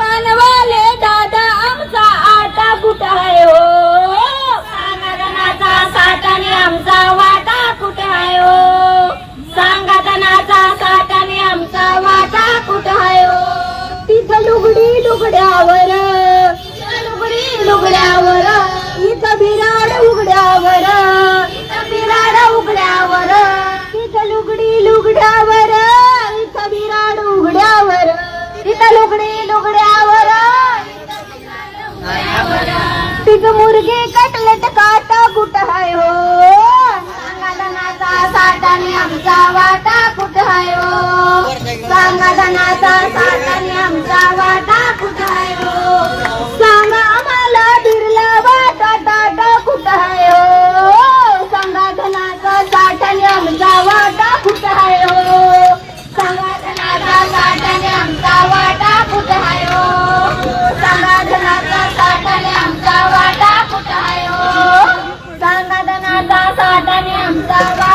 कानवाले दादा आमचा आटा कुठं आहे हो? सांगाचा साठाने आमचा वाटा कुठं आहे हो? सांगाचा साठाने आमचा वाटा कुठं आहे हो? तिथं लुगडी लुगड्यावर लुगडी लुगड्यावर इथं बिराड उघड्यावर इथं बिराड उघड्यावर इथं लुगडी लुगड्यावर इथं बिराड उघड्यावर इथं लुगडी लुगड्या मुर्गी कटलेट काटा कुठ हाय हो? सांगा धनाचा साठाने आमचा वाटा कुठ हाय हो? सांगा धनाचा साठाने आमचा साधाने आमचा